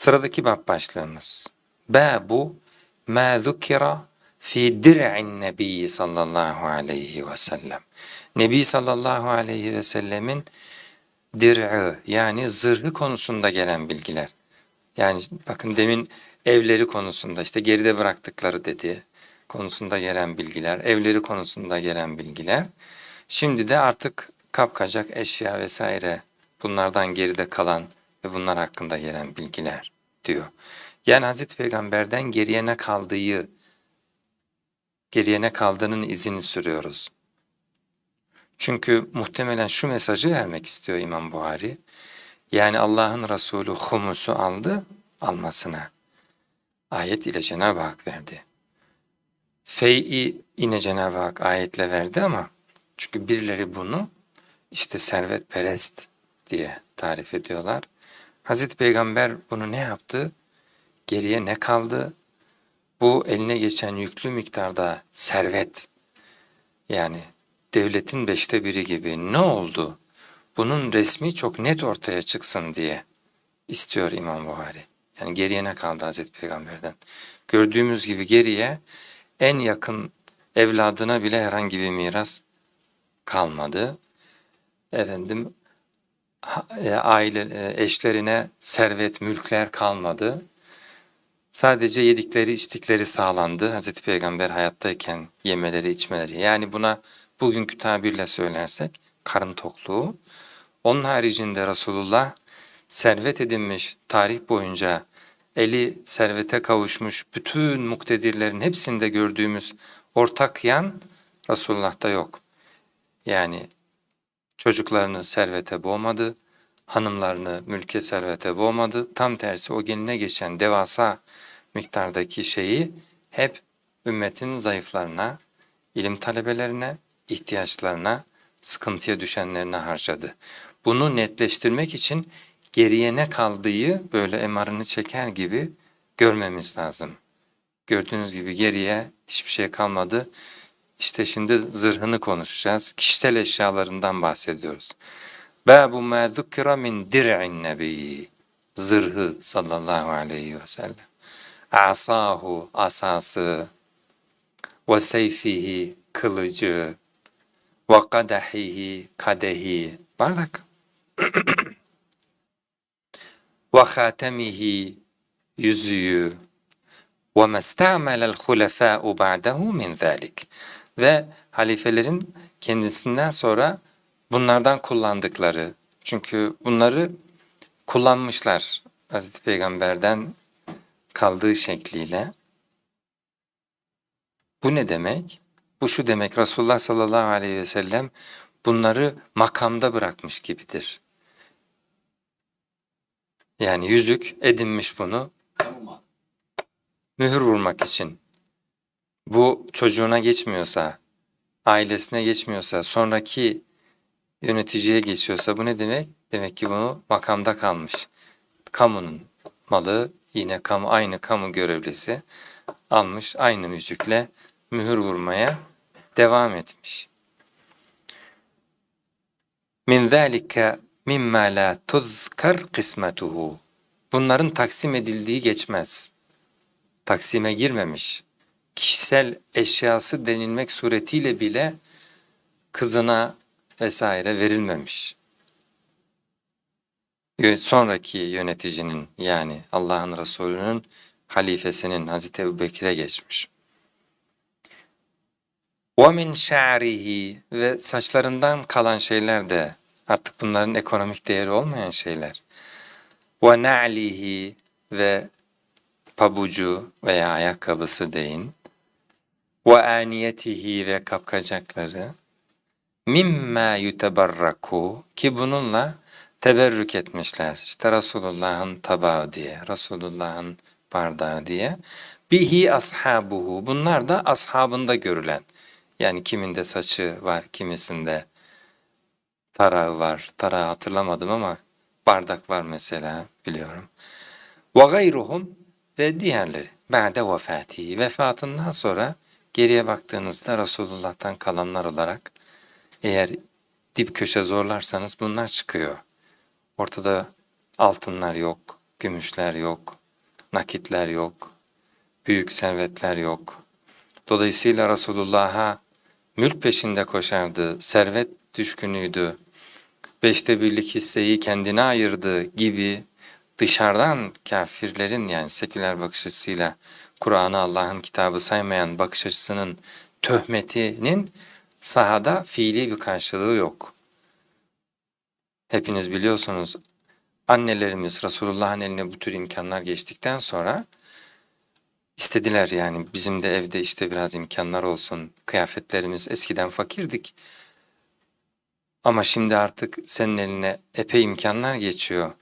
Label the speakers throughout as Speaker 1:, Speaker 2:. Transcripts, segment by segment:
Speaker 1: Sıradaki bab başlığımız. Babu ma zukira fi dir'in nebi sallallahu aleyhi ve sellem. Nebi sallallahu aleyhi ve sellemin dir'i yani zırhı konusunda gelen bilgiler. Yani bakın demin evleri konusunda işte geride bıraktıkları dedi konusunda gelen bilgiler, evleri konusunda gelen bilgiler. Şimdi de artık kapkacak eşya vesaire bunlardan geride kalan ve bunlar hakkında gelen bilgiler diyor. Yani Hazreti Peygamber'den geriye ne kaldığı, geriye ne kaldığının izini sürüyoruz. Çünkü muhtemelen şu mesajı vermek istiyor İmam Buhari. Yani Allah'ın Resulü humusu aldı almasına. Ayet ile Cenab-ı Hak verdi. Fey'i yine Cenab-ı Hak ayetle verdi ama çünkü birileri bunu işte servetperest diye tarif ediyorlar. Hazreti Peygamber bunu ne yaptı? Geriye ne kaldı? Bu eline geçen yüklü miktarda servet yani devletin beşte biri gibi ne oldu? Bunun resmi çok net ortaya çıksın diye istiyor İmam Buhari. Yani geriye ne kaldı Hazreti Peygamber'den? Gördüğümüz gibi geriye en yakın evladına bile herhangi bir miras kalmadı. Efendim aile e, eşlerine servet, mülkler kalmadı. Sadece yedikleri, içtikleri sağlandı. Hazreti Peygamber hayattayken yemeleri, içmeleri. Yani buna bugünkü tabirle söylersek karın tokluğu. Onun haricinde Resulullah servet edinmiş tarih boyunca eli servete kavuşmuş bütün muktedirlerin hepsinde gördüğümüz ortak yan Resulullah'ta yok. Yani çocuklarını servete boğmadı, hanımlarını mülke servete boğmadı. Tam tersi o geline geçen devasa miktardaki şeyi hep ümmetin zayıflarına, ilim talebelerine, ihtiyaçlarına, sıkıntıya düşenlerine harcadı. Bunu netleştirmek için geriye ne kaldığı böyle emarını çeker gibi görmemiz lazım. Gördüğünüz gibi geriye hiçbir şey kalmadı. İşte şimdi zırhını konuşacağız. Kişisel eşyalarından bahsediyoruz. Babu ma zukira min dir'in nebi. Zırhı sallallahu aleyhi ve sellem. Asahu asası ve seyfihi kılıcı ve kadehihi kadehi bardak ve hatemihi yüzüğü ve mesta'melel hulefâ'u ba'dehu min zâlik ve halifelerin kendisinden sonra bunlardan kullandıkları çünkü bunları kullanmışlar Hazreti Peygamber'den kaldığı şekliyle. Bu ne demek? Bu şu demek Resulullah sallallahu aleyhi ve sellem bunları makamda bırakmış gibidir. Yani yüzük edinmiş bunu mühür vurmak için. Bu çocuğuna geçmiyorsa, ailesine geçmiyorsa, sonraki yöneticiye geçiyorsa bu ne demek? Demek ki bunu makamda kalmış. Kamunun malı yine kamu aynı kamu görevlisi almış aynı müzikle mühür vurmaya devam etmiş. Min zalika mimma la tuzkar kısmetuhu. Bunların taksim edildiği geçmez. Taksime girmemiş Kişisel eşyası denilmek suretiyle bile kızına vesaire verilmemiş. Sonraki yöneticinin yani Allah'ın Resulü'nün halifesinin Hazreti Ebu Bekir'e geçmiş. وَمِنْ شَعْرِهِ Ve saçlarından kalan şeyler de Artık bunların ekonomik değeri olmayan şeyler. Ve na'lihi ve pabucu veya ayakkabısı deyin. Ve aniyetihi ve kapkacakları. Mimma yutebarraku ki bununla teberrük etmişler. İşte Resulullah'ın tabağı diye, Resulullah'ın bardağı diye. Bihi ashabuhu. Bunlar da ashabında görülen. Yani kiminde saçı var, kimisinde tarağı var. Tarağı hatırlamadım ama bardak var mesela biliyorum. Ve gayruhum ve diğerleri. Ba'de vefati. Vefatından sonra geriye baktığınızda Resulullah'tan kalanlar olarak eğer dip köşe zorlarsanız bunlar çıkıyor. Ortada altınlar yok, gümüşler yok, nakitler yok, büyük servetler yok. Dolayısıyla Resulullah'a mülk peşinde koşardı, servet düşkünüydü, beşte birlik hisseyi kendine ayırdı gibi dışarıdan kafirlerin yani seküler bakış açısıyla Kur'an'ı Allah'ın kitabı saymayan bakış açısının töhmetinin sahada fiili bir karşılığı yok. Hepiniz biliyorsunuz annelerimiz Resulullah'ın eline bu tür imkanlar geçtikten sonra istediler yani bizim de evde işte biraz imkanlar olsun. Kıyafetlerimiz eskiden fakirdik. Ama şimdi artık senin eline epey imkanlar geçiyor.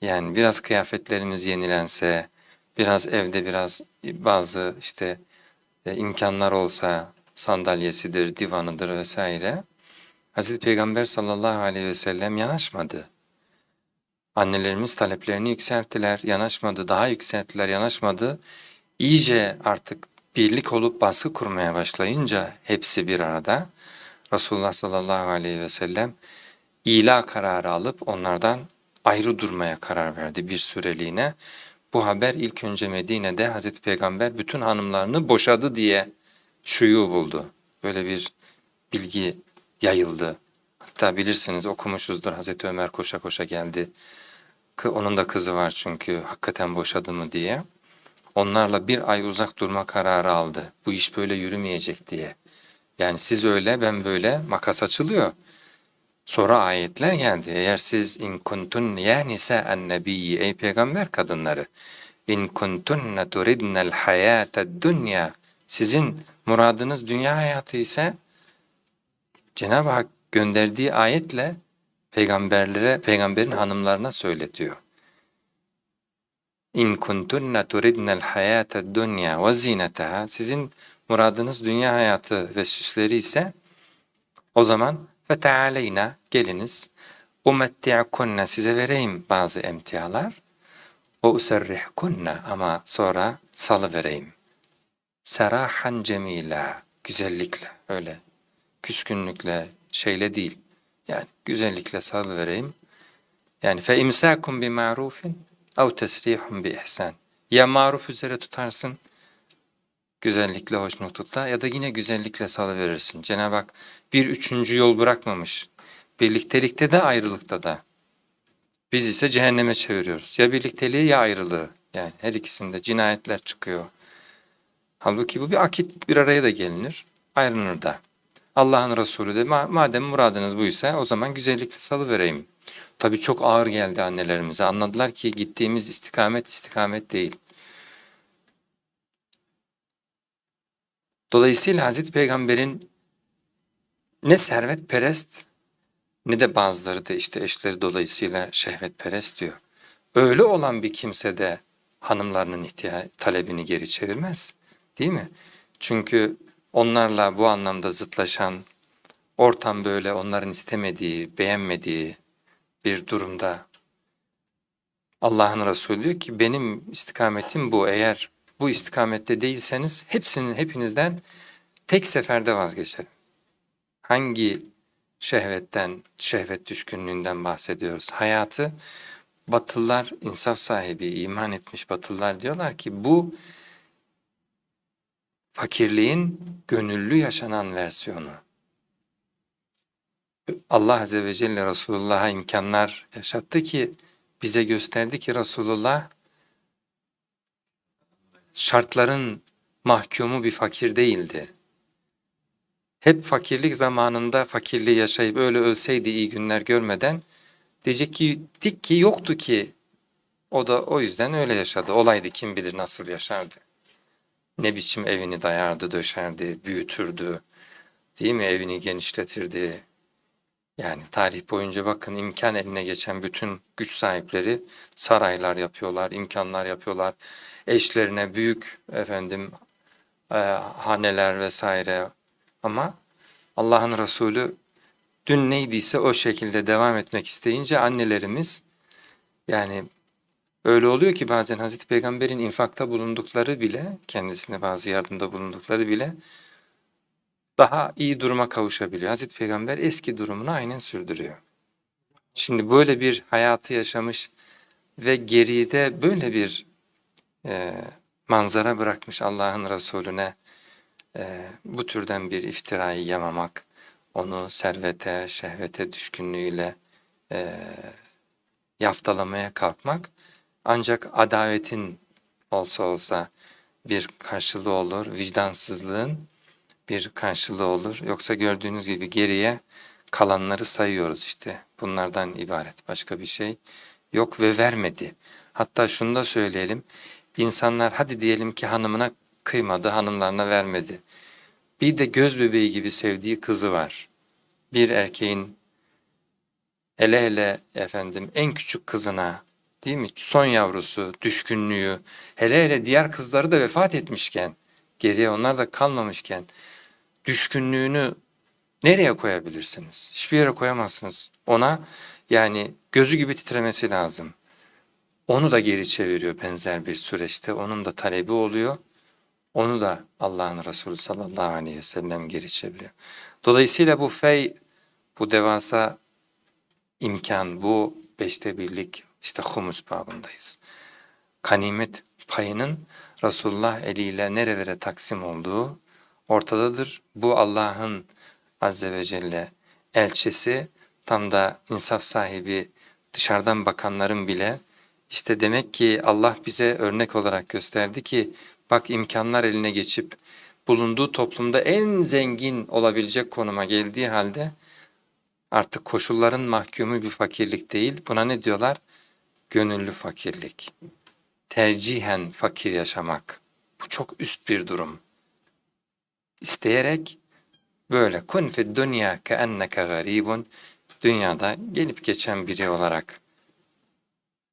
Speaker 1: Yani biraz kıyafetlerimiz yenilense, biraz evde biraz bazı işte e, imkanlar olsa, sandalyesidir, divanıdır vesaire. Hazreti Peygamber sallallahu aleyhi ve sellem yanaşmadı. Annelerimiz taleplerini yükselttiler, yanaşmadı, daha yükselttiler, yanaşmadı. İyice artık birlik olup baskı kurmaya başlayınca hepsi bir arada Resulullah sallallahu aleyhi ve sellem ila kararı alıp onlardan ayrı durmaya karar verdi bir süreliğine. Bu haber ilk önce Medine'de Hazreti Peygamber bütün hanımlarını boşadı diye şuyu buldu. Böyle bir bilgi yayıldı. Hatta bilirsiniz okumuşuzdur Hazreti Ömer koşa koşa geldi. Onun da kızı var çünkü hakikaten boşadı mı diye. Onlarla bir ay uzak durma kararı aldı. Bu iş böyle yürümeyecek diye. Yani siz öyle ben böyle makas açılıyor. Sonra ayetler geldi. Eğer siz in kuntun ya nisa'en nebiyyi ey peygamber kadınları in kuntunne turidnel hayate dünya sizin muradınız dünya hayatı ise Cenab-ı Hak gönderdiği ayetle peygamberlere, peygamberin hanımlarına söyletiyor. İn kuntunne turidnel hayate dünya ve zinetaha sizin muradınız dünya hayatı ve süsleri ise o zaman ve tealeyna geliniz umetti'kunne size vereyim bazı emtialar userrihkunne ama sonra salı vereyim. Serahan cemila güzellikle öyle küskünlükle şeyle değil yani güzellikle salı vereyim. Yani ma'rufin ev tesrihun bi ihsan. Ya maruf üzere tutarsın güzellikle hoşnutlukla ya da yine güzellikle salıverirsin. Cenab-ı Hak bir üçüncü yol bırakmamış. Birliktelikte de ayrılıkta da. Biz ise cehenneme çeviriyoruz. Ya birlikteliği ya ayrılığı. Yani her ikisinde cinayetler çıkıyor. Halbuki bu bir akit bir araya da gelinir. Ayrılır da. Allah'ın Resulü de "Ma- madem muradınız buysa o zaman güzellikle salıvereyim. Tabii çok ağır geldi annelerimize. Anladılar ki gittiğimiz istikamet istikamet değil. Dolayısıyla Hazreti Peygamber'in ne servetperest ne de bazıları da işte eşleri dolayısıyla şehvetperest diyor. Öyle olan bir kimse de hanımlarının ihtiya talebini geri çevirmez. Değil mi? Çünkü onlarla bu anlamda zıtlaşan ortam böyle onların istemediği, beğenmediği bir durumda Allah'ın Resulü diyor ki benim istikametim bu. Eğer bu istikamette değilseniz hepsinin hepinizden tek seferde vazgeçerim. Hangi şehvetten, şehvet düşkünlüğünden bahsediyoruz? Hayatı Batılılar insaf sahibi, iman etmiş Batılılar diyorlar ki bu fakirliğin gönüllü yaşanan versiyonu. Allah Azze ve Celle Resulullah'a imkanlar yaşattı ki bize gösterdi ki Resulullah şartların mahkumu bir fakir değildi. Hep fakirlik zamanında fakirliği yaşayıp öyle ölseydi iyi günler görmeden diyecek ki dik ki yoktu ki o da o yüzden öyle yaşadı. Olaydı kim bilir nasıl yaşardı. Ne biçim evini dayardı, döşerdi, büyütürdü. Değil mi? Evini genişletirdi. Yani tarih boyunca bakın imkan eline geçen bütün güç sahipleri saraylar yapıyorlar, imkanlar yapıyorlar. Eşlerine büyük efendim e, haneler vesaire ama Allah'ın Resulü dün neydiyse o şekilde devam etmek isteyince annelerimiz yani öyle oluyor ki bazen Hazreti Peygamber'in infakta bulundukları bile kendisine bazı yardımda bulundukları bile daha iyi duruma kavuşabiliyor. Hazreti Peygamber eski durumunu aynen sürdürüyor. Şimdi böyle bir hayatı yaşamış ve geride böyle bir e, manzara bırakmış Allah'ın Resulüne e, bu türden bir iftirayı yamamak, onu servete, şehvete düşkünlüğüyle e, yaftalamaya kalkmak ancak adavetin olsa olsa bir karşılığı olur, vicdansızlığın bir karşılığı olur. Yoksa gördüğünüz gibi geriye kalanları sayıyoruz işte. Bunlardan ibaret başka bir şey yok ve vermedi. Hatta şunu da söyleyelim. İnsanlar hadi diyelim ki hanımına kıymadı, hanımlarına vermedi. Bir de göz bebeği gibi sevdiği kızı var. Bir erkeğin hele hele efendim en küçük kızına değil mi? Son yavrusu, düşkünlüğü, hele hele diğer kızları da vefat etmişken, geriye onlar da kalmamışken düşkünlüğünü nereye koyabilirsiniz? Hiçbir yere koyamazsınız. Ona yani gözü gibi titremesi lazım. Onu da geri çeviriyor benzer bir süreçte. Onun da talebi oluyor. Onu da Allah'ın Resulü sallallahu aleyhi ve sellem geri çeviriyor. Dolayısıyla bu fey, bu devasa imkan, bu beşte birlik işte humus babındayız. Kanimet payının Resulullah eliyle nerelere taksim olduğu ortadadır. Bu Allah'ın Azze ve Celle elçisi tam da insaf sahibi dışarıdan bakanların bile işte demek ki Allah bize örnek olarak gösterdi ki bak imkanlar eline geçip bulunduğu toplumda en zengin olabilecek konuma geldiği halde artık koşulların mahkumu bir fakirlik değil. Buna ne diyorlar? Gönüllü fakirlik. Tercihen fakir yaşamak. Bu çok üst bir durum. İsteyerek böyle kun fid dunya ke enneke garibun dünyada gelip geçen biri olarak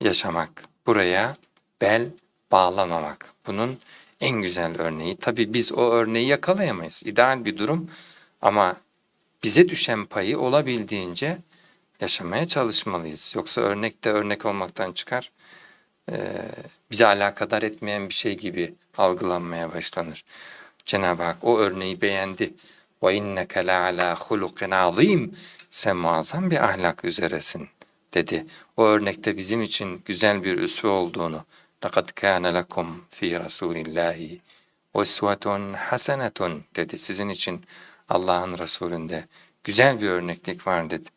Speaker 1: yaşamak. Buraya bel bağlamamak. Bunun en güzel örneği. Tabii biz o örneği yakalayamayız. İdeal bir durum ama bize düşen payı olabildiğince yaşamaya çalışmalıyız. Yoksa örnek de örnek olmaktan çıkar. Ee, bize alakadar etmeyen bir şey gibi algılanmaya başlanır. Cenab-ı Hak o örneği beğendi. Ve inneke la ala hulukin azim. Sen muazzam bir ahlak üzeresin dedi. O örnekte bizim için güzel bir üsve olduğunu. Laqad kana lakum fi rasulillahi usvetun hasenetun dedi. Sizin için Allah'ın Resulünde güzel bir örneklik var dedi.